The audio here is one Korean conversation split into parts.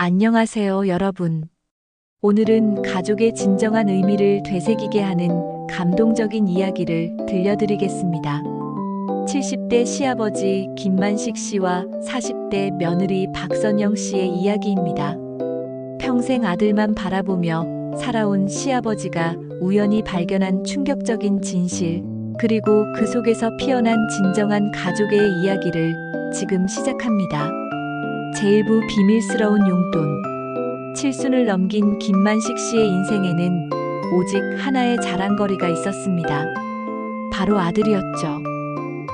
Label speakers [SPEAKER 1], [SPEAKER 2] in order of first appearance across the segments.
[SPEAKER 1] 안녕하세요, 여러분. 오늘은 가족의 진정한 의미를 되새기게 하는 감동적인 이야기를 들려드리겠습니다. 70대 시아버지 김만식 씨와 40대 며느리 박선영 씨의 이야기입니다. 평생 아들만 바라보며 살아온 시아버지가 우연히 발견한 충격적인 진실, 그리고 그 속에서 피어난 진정한 가족의 이야기를 지금 시작합니다. 제1부 비밀스러운 용돈. 칠순을 넘긴 김만식 씨의 인생에는 오직 하나의 자랑거리가 있었습니다. 바로 아들이었죠.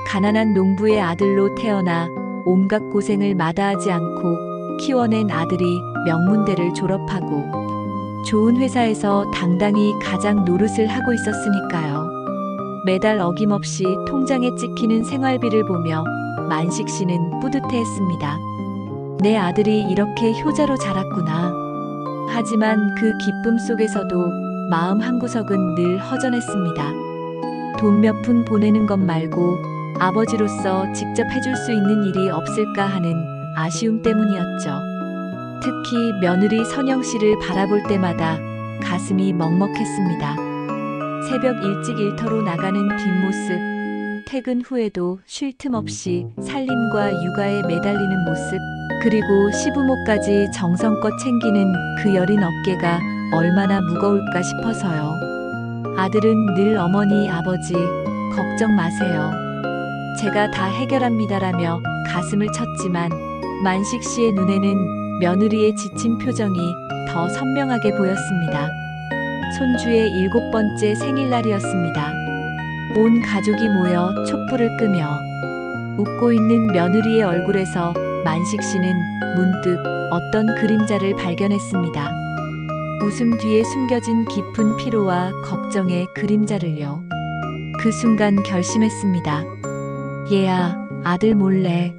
[SPEAKER 1] 가난한 농부의 아들로 태어나 온갖 고생을 마다하지 않고 키워낸 아들이 명문대를 졸업하고 좋은 회사에서 당당히 가장 노릇을 하고 있었으니까요. 매달 어김없이 통장에 찍히는 생활비를 보며 만식 씨는 뿌듯해했습니다. 내 아들이 이렇게 효자로 자랐구나. 하지만 그 기쁨 속에서도 마음 한구석은 늘 허전했습니다. 돈 몇 푼 보내는 것 말고 아버지로서 직접 해줄 수 있는 일이 없을까 하는 아쉬움 때문이었죠. 특히 며느리 선영 씨를 바라볼 때마다 가슴이 먹먹했습니다. 새벽 일찍 일터로 나가는 뒷모습, 퇴근 후에도 쉴 틈 없이 살림과 육아에 매달리는 모습, 그리고 시부모까지 정성껏 챙기는 그 여린 어깨가 얼마나 무거울까 싶어서요. 아들은 늘 어머니, 아버지, 걱정 마세요. 제가 다 해결합니다라며 가슴을 쳤지만 만식 씨의 눈에는 며느리의 지친 표정이 더 선명하게 보였습니다. 손주의 일곱 번째 생일날이었습니다. 온 가족이 모여 촛불을 끄며 웃고 있는 며느리의 얼굴에서 만식 씨는 문득 어떤 그림자를 발견했습니다. 웃음 뒤에 숨겨진 깊은 피로와 걱정의 그림자를요. 그 순간 결심했습니다. 얘야, 아들 몰래.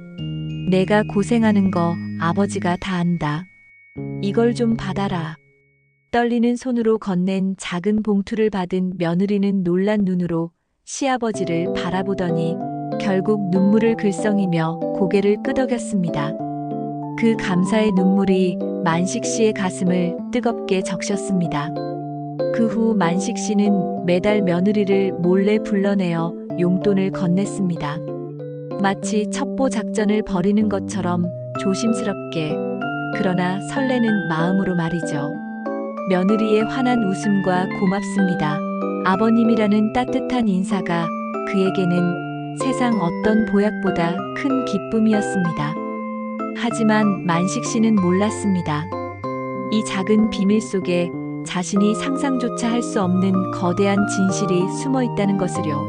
[SPEAKER 1] 내가 고생하는 거 아버지가 다 안다. 이걸 좀 받아라. 떨리는 손으로 건넨 작은 봉투를 받은 며느리는 놀란 눈으로 시아버지를 바라보더니 결국 눈물을 글썽이며 고개를 끄덕였습니다. 그 감사의 눈물이 만식 씨의 가슴을 뜨겁게 적셨습니다. 그 후 만식 씨는 매달 며느리를 몰래 불러내어 용돈을 건넸습니다. 마치 첩보 작전을 벌이는 것처럼 조심스럽게, 그러나 설레는 마음으로 말이죠. 며느리의 환한 웃음과 고맙습니다. 아버님이라는 따뜻한 인사가 그에게는 세상 어떤 보약보다 큰 기쁨이었습니다. 하지만 만식 씨는 몰랐습니다. 이 작은 비밀 속에 자신이 상상조차 할 수 없는 거대한 진실이 숨어 있다는 것을요.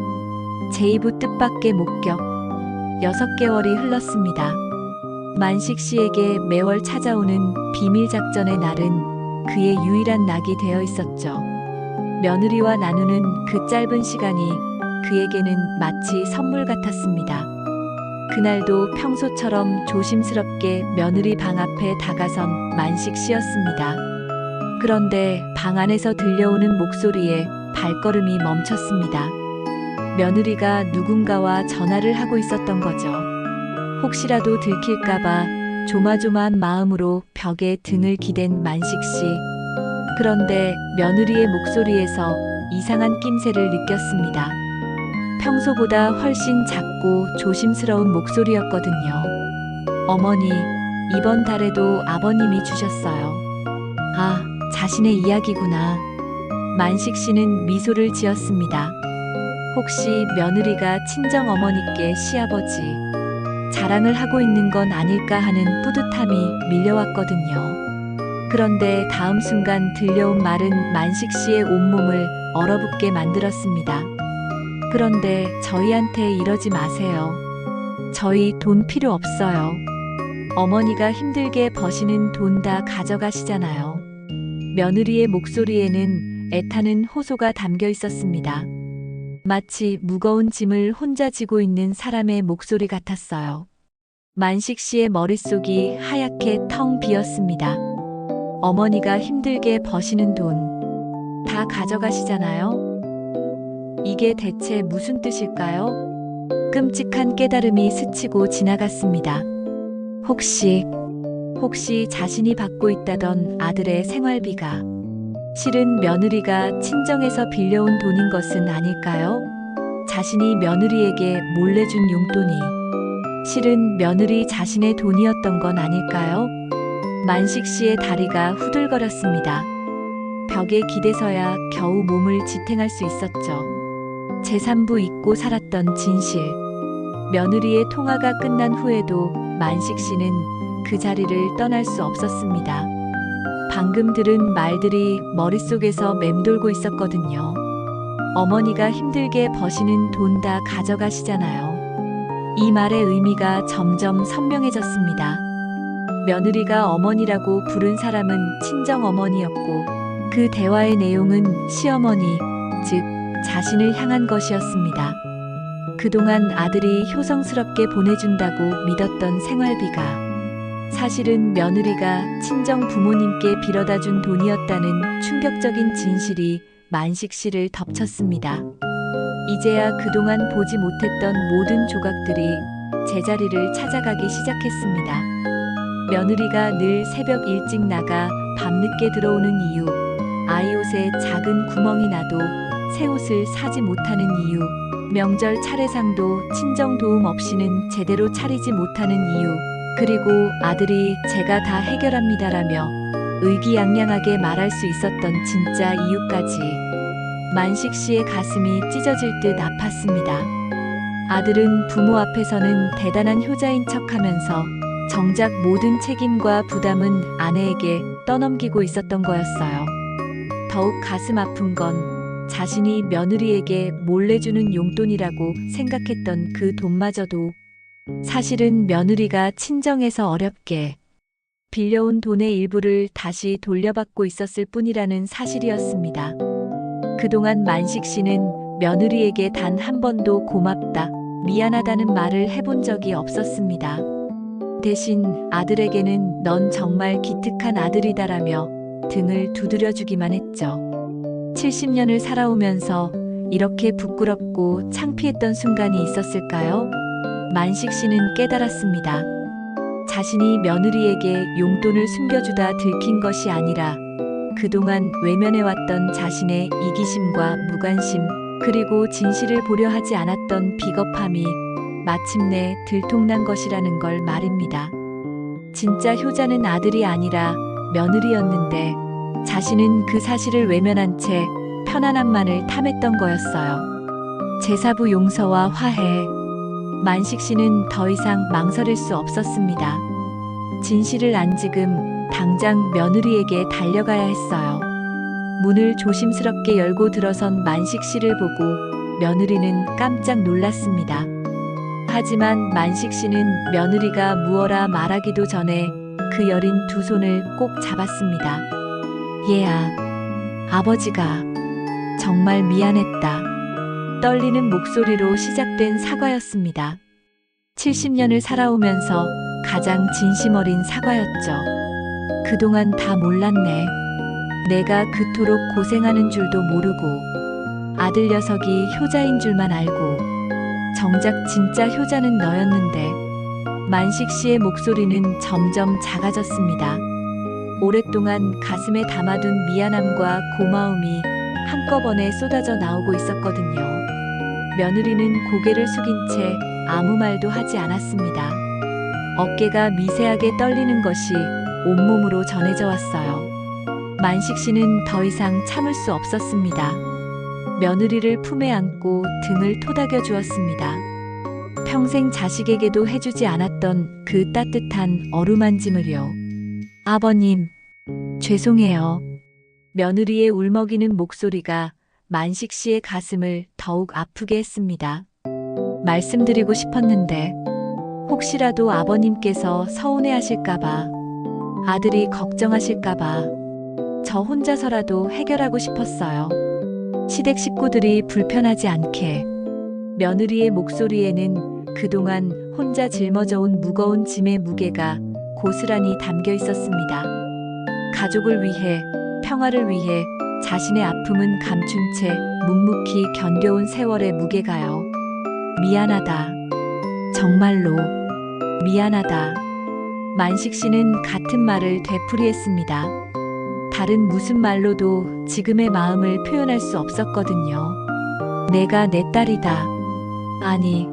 [SPEAKER 1] 제2부 뜻밖의 목격. 여섯 개월이 흘렀습니다. 만식 씨에게 매월 찾아오는 비밀 작전의 날은 그의 유일한 낙이 되어 있었죠. 며느리와 나누는 그 짧은 시간이 그에게는 마치 선물 같았습니다. 그날도 평소처럼 조심스럽게 며느리 방 앞에 다가선 만식 씨였습니다. 그런데 방 안에서 들려오는 목소리에 발걸음이 멈췄습니다. 며느리가 누군가와 전화를 하고 있었던 거죠. 혹시라도 들킬까봐 조마조마한 마음으로 벽에 등을 기댄 만식 씨. 그런데 며느리의 목소리에서 이상한 낌새를 느꼈습니다. 평소보다 훨씬 작고 조심스러운 목소리였거든요. 어머니, 이번 달에도 아버님이 주셨어요. 아, 자신의 이야기구나. 만식 씨는 미소를 지었습니다. 혹시 며느리가 친정 어머니께 시아버지 자랑을 하고 있는 건 아닐까 하는 뿌듯함이 밀려왔거든요. 그런데 다음 순간 들려온 말은 만식 씨의 온몸을 얼어붙게 만들었습니다. 그런데 저희한테 이러지 마세요. 저희 돈 필요 없어요. 어머니가 힘들게 버시는 돈 다 가져가시잖아요. 며느리의 목소리에는 애타는 호소가 담겨 있었습니다. 마치 무거운 짐을 혼자 지고 있는 사람의 목소리 같았어요. 만식 씨의 머릿속이 하얗게 텅 비었습니다. 어머니가 힘들게 버시는 돈 다 가져가시잖아요? 이게 대체 무슨 뜻일까요? 끔찍한 깨달음이 스치고 지나갔습니다. 혹시 혹시 자신이 받고 있다던 아들의 생활비가 실은 며느리가 친정에서 빌려온 돈인 것은 아닐까요? 자신이 며느리에게 몰래 준 용돈이 실은 며느리 자신의 돈이었던 건 아닐까요? 만식 씨의 다리가 후들거렸습니다. 벽에 기대서야 겨우 몸을 지탱할 수 있었죠. 제3부 잊고 살았던 진실. 며느리의 통화가 끝난 후에도 만식 씨는 그 자리를 떠날 수 없었습니다. 방금 들은 말들이 머릿속에서 맴돌고 있었거든요. 어머니가 힘들게 버시는 돈 다 가져가시잖아요. 이 말의 의미가 점점 선명해졌습니다. 며느리가 어머니라고 부른 사람은 친정 어머니였고 그 대화의 내용은 시어머니, 즉 자신을 향한 것이었습니다. 그동안 아들이 효성스럽게 보내준다고 믿었던 생활비가 사실은 며느리가 친정 부모님께 빌어다 준 돈이었다는 충격적인 진실이 만식 씨를 덮쳤습니다. 이제야 그동안 보지 못했던 모든 조각들이 제자리를 찾아가기 시작했습니다. 며느리가 늘 새벽 일찍 나가 밤늦게 들어오는 이유, 아이 옷에 작은 구멍이 나도 새 옷을 사지 못하는 이유, 명절 차례상도 친정 도움 없이는 제대로 차리지 못하는 이유, 그리고 아들이 제가 다 해결합니다라며 의기양양하게 말할 수 있었던 진짜 이유까지 만식 씨의 가슴이 찢어질 듯 아팠습니다. 아들은 부모 앞에서는 대단한 효자인 척 하면서 정작 모든 책임과 부담은 아내에게 떠넘기고 있었던 거였어요. 더욱 가슴 아픈 건 자신이 며느리에게 몰래 주는 용돈이라고 생각했던 그 돈마저도 사실은 며느리가 친정에서 어렵게 빌려온 돈의 일부를 다시 돌려받고 있었을 뿐이라는 사실이었습니다. 그동안 만식 씨는 며느리에게 단 한 번도 고맙다, 미안하다는 말을 해본 적이 없었습니다. 대신 아들에게는 넌 정말 기특한 아들이다라며 등을 두드려주기만 했죠. 70년을 살아오면서 이렇게 부끄럽고 창피했던 순간이 있었을까요? 만식 씨는 깨달았습니다. 자신이 며느리에게 용돈을 숨겨주다 들킨 것이 아니라 그동안 외면해왔던 자신의 이기심과 무관심, 그리고 진실을 보려 하지 않았던 비겁함이 마침내 들통난 것이라는 걸 말입니다. 진짜 효자는 아들이 아니라 며느리였는데 자신은 그 사실을 외면한 채 편안함만을 탐했던 거였어요. 제사부 용서와 화해. 만식 씨는 더 이상 망설일 수 없었습니다. 진실을 안 지금 당장 며느리에게 달려가야 했어요. 문을 조심스럽게 열고 들어선 만식 씨를 보고 며느리는 깜짝 놀랐습니다. 하지만 만식 씨는 며느리가 무어라 말하기도 전에 그 여린 두 손을 꼭 잡았습니다. 얘야, 아버지가 정말 미안했다. 떨리는 목소리로 시작된 사과였습니다. 70년을 살아오면서 가장 진심 어린 사과였죠. 그동안 다 몰랐네. 내가 그토록 고생하는 줄도 모르고 아들 녀석이 효자인 줄만 알고 정작 진짜 효자는 너였는데 만식 씨의 목소리는 점점 작아졌습니다. 오랫동안 가슴에 담아둔 미안함과 고마움이 한꺼번에 쏟아져 나오고 있었거든요. 며느리는 고개를 숙인 채 아무 말도 하지 않았습니다. 어깨가 미세하게 떨리는 것이 온몸으로 전해져 왔어요. 만식 씨는 더 이상 참을 수 없었습니다. 며느리를 품에 안고 등을 토닥여 주었습니다. 평생 자식에게도 해주지 않았던 그 따뜻한 어루만짐을요. 아버님, 죄송해요. 며느리의 울먹이는 목소리가 만식 씨의 가슴을 더욱 아프게 했습니다. 말씀드리고 싶었는데, 혹시라도 아버님께서 서운해 하실까봐, 아들이 걱정하실까봐, 저 혼자서라도 해결하고 싶었어요. 시댁 식구들이 불편하지 않게, 며느리의 목소리에는 그동안 혼자 짊어져온 무거운 짐의 무게가 고스란히 담겨 있었습니다. 가족을 위해, 평화를 위해 자신의 아픔은 감춘 채 묵묵히 견뎌온 세월의 무게가요. 미안하다. 정말로 미안하다. 만식 씨는 같은 말을 되풀이했습니다. 다른 무슨 말로도 지금의 마음을 표현할 수 없었거든요. 내가 내 딸이다. 아니,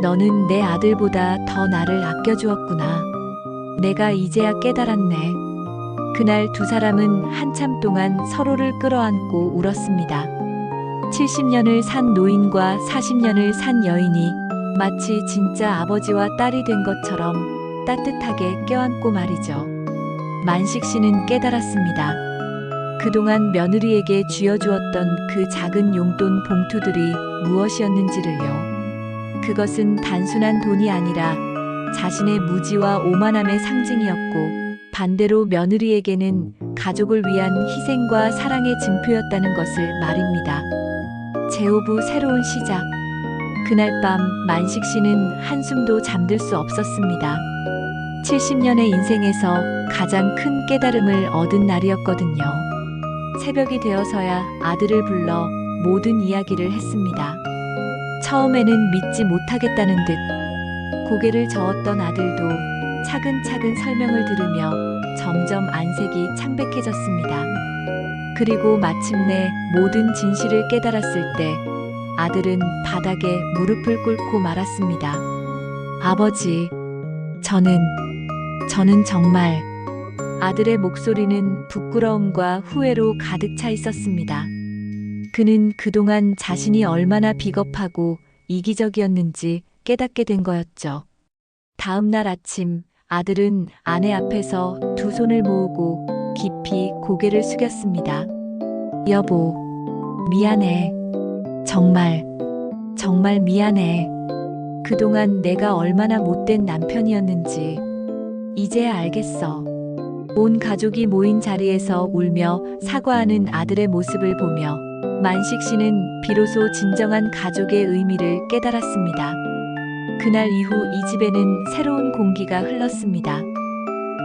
[SPEAKER 1] 너는 내 아들보다 더 나를 아껴주었구나. 내가 이제야 깨달았네. 그날 두 사람은 한참 동안 서로를 끌어안고 울었습니다. 70년을 산 노인과 40년을 산 여인이 마치 진짜 아버지와 딸이 된 것처럼 따뜻하게 껴안고 말이죠. 만식 씨는 깨달았습니다. 그동안 며느리에게 쥐어주었던 그 작은 용돈 봉투들이 무엇이었는지를요. 그것은 단순한 돈이 아니라 자신의 무지와 오만함의 상징이었고 반대로 며느리에게는 가족을 위한 희생과 사랑의 증표였다는 것을 말입니다. 제오부 새로운 시작. 그날 밤 만식 씨는 한숨도 잠들 수 없었습니다. 70년의 인생에서 가장 큰 깨달음을 얻은 날이었거든요. 새벽이 되어서야 아들을 불러 모든 이야기를 했습니다. 처음에는 믿지 못하겠다는 듯 고개를 저었던 아들도 차근차근 설명을 들으며 점점 안색이 창백해졌습니다. 그리고 마침내 모든 진실을 깨달았을 때 아들은 바닥에 무릎을 꿇고 말았습니다. 아버지, 저는, 저는 정말 아들의 목소리는 부끄러움과 후회로 가득 차 있었습니다. 그는 그동안 자신이 얼마나 비겁하고 이기적이었는지 깨닫게 된 거였죠. 다음 날 아침 아들은 아내 앞에서 두 손을 모으고 깊이 고개를 숙였습니다. 여보, 미안해. 정말, 정말 미안해. 그동안 내가 얼마나 못된 남편이었는지 이제야 알겠어. 온 가족이 모인 자리에서 울며 사과하는 아들의 모습을 보며 만식 씨는 비로소 진정한 가족의 의미를 깨달았습니다. 그날 이후 이 집에는 새로운 공기가 흘렀습니다.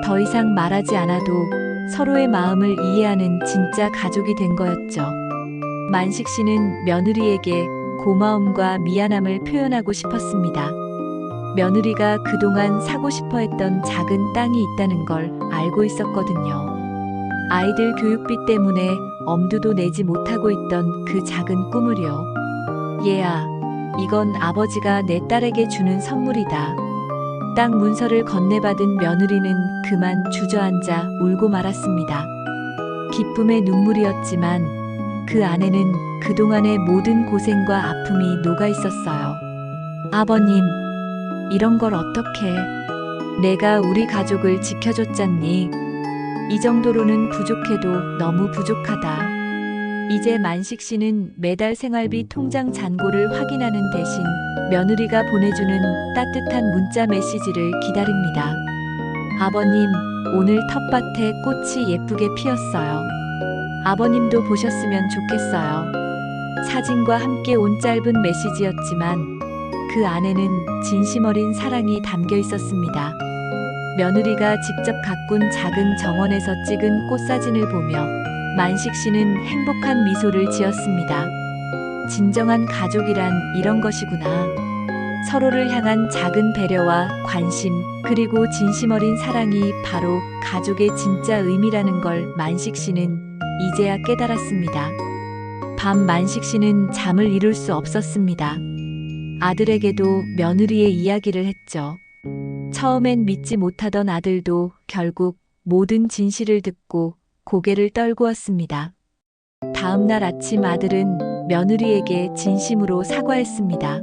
[SPEAKER 1] 더 이상 말하지 않아도 서로의 마음을 이해하는 진짜 가족이 된 거였죠. 만식 씨는 며느리에게 고마움과 미안함을 표현하고 싶었습니다. 며느리가 그동안 사고 싶어 했던 작은 땅이 있다는 걸 알고 있었거든요. 아이들 교육비 때문에 엄두도 내지 못하고 있던 그 작은 꿈을요. 얘야, 이건 아버지가 내 딸에게 주는 선물이다. 땅 문서를 건네받은 며느리는 그만 주저앉아 울고 말았습니다. 기쁨의 눈물이었지만 그 안에는 그동안의 모든 고생과 아픔이 녹아 있었어요. 아버님, 이런 걸 어떻게 내가 우리 가족을 지켜줬잖니. 이 정도로는 부족해도 너무 부족하다. 이제 만식 씨는 매달 생활비 통장 잔고를 확인하는 대신 며느리가 보내주는 따뜻한 문자 메시지를 기다립니다. 아버님, 오늘 텃밭에 꽃이 예쁘게 피었어요. 아버님도 보셨으면 좋겠어요. 사진과 함께 온 짧은 메시지였지만 그 안에는 진심 어린 사랑이 담겨 있었습니다. 며느리가 직접 가꾼 작은 정원에서 찍은 꽃사진을 보며 만식 씨는 행복한 미소를 지었습니다. 진정한 가족이란 이런 것이구나. 서로를 향한 작은 배려와 관심, 그리고 진심 어린 사랑이 바로 가족의 진짜 의미라는 걸 만식 씨는 이제야 깨달았습니다. 밤 만식 씨는 잠을 이룰 수 없었습니다. 아들에게도 며느리의 이야기를 했죠. 처음엔 믿지 못하던 아들도 결국 모든 진실을 듣고 고개를 떨구었습니다. 다음 날 아침 아들은 며느리에게 진심으로 사과했습니다.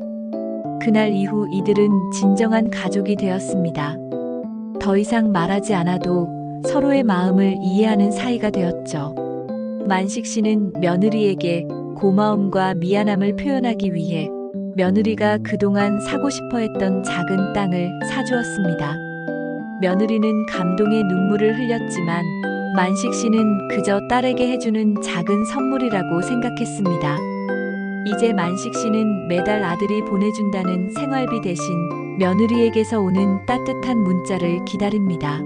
[SPEAKER 1] 그날 이후 이들은 진정한 가족이 되었습니다. 더 이상 말하지 않아도 서로의 마음을 이해하는 사이가 되었죠. 만식 씨는 며느리에게 고마움과 미안함을 표현하기 위해 며느리가 그동안 사고 싶어 했던 작은 땅을 사주었습니다. 며느리는 감동의 눈물을 흘렸지만 만식 씨는 그저 딸에게 해주는 작은 선물이라고 생각했습니다. 이제 만식 씨는 매달 아들이 보내준다는 생활비 대신 며느리에게서 오는 따뜻한 문자를 기다립니다.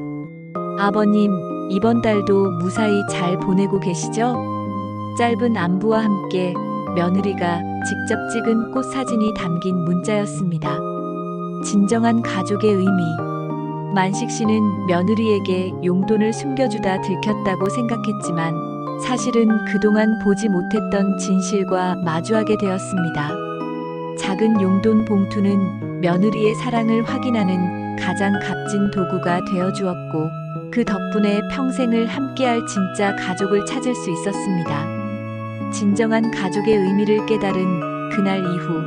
[SPEAKER 1] 아버님, 이번 달도 무사히 잘 보내고 계시죠? 짧은 안부와 함께 며느리가 직접 찍은 꽃 사진이 담긴 문자였습니다. 진정한 가족의 의미. 만식 씨는 며느리에게 용돈을 숨겨주다 들켰다고 생각했지만 사실은 그동안 보지 못했던 진실과 마주하게 되었습니다. 작은 용돈 봉투는 며느리의 사랑을 확인하는 가장 값진 도구가 되어 주었고 그 덕분에 평생을 함께할 진짜 가족을 찾을 수 있었습니다. 진정한 가족의 의미를 깨달은 그날 이후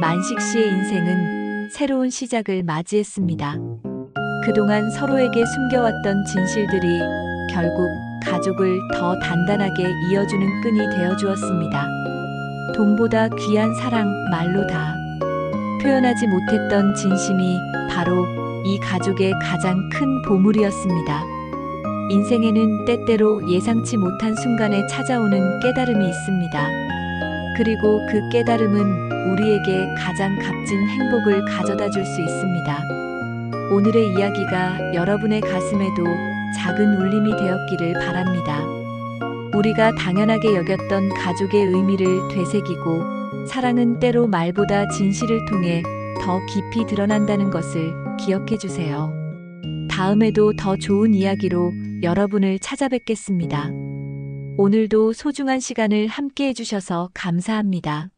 [SPEAKER 1] 만식 씨의 인생은 새로운 시작을 맞이했습니다. 그동안 서로에게 숨겨왔던 진실들이 결국 가족을 더 단단하게 이어주는 끈이 되어 주었습니다. 돈보다 귀한 사랑 말로 다 표현하지 못했던 진심이 바로 이 가족의 가장 큰 보물이었습니다. 인생에는 때때로 예상치 못한 순간에 찾아오는 깨달음이 있습니다. 그리고 그 깨달음은 우리에게 가장 값진 행복을 가져다 줄 수 있습니다. 오늘의 이야기가 여러분의 가슴에도 작은 울림이 되었기를 바랍니다. 우리가 당연하게 여겼던 가족의 의미를 되새기고 사랑은 때로 말보다 진실을 통해 더 깊이 드러난다는 것을 기억해 주세요. 다음에도 더 좋은 이야기로 여러분을 찾아뵙겠습니다. 오늘도 소중한 시간을 함께 해주셔서 감사합니다.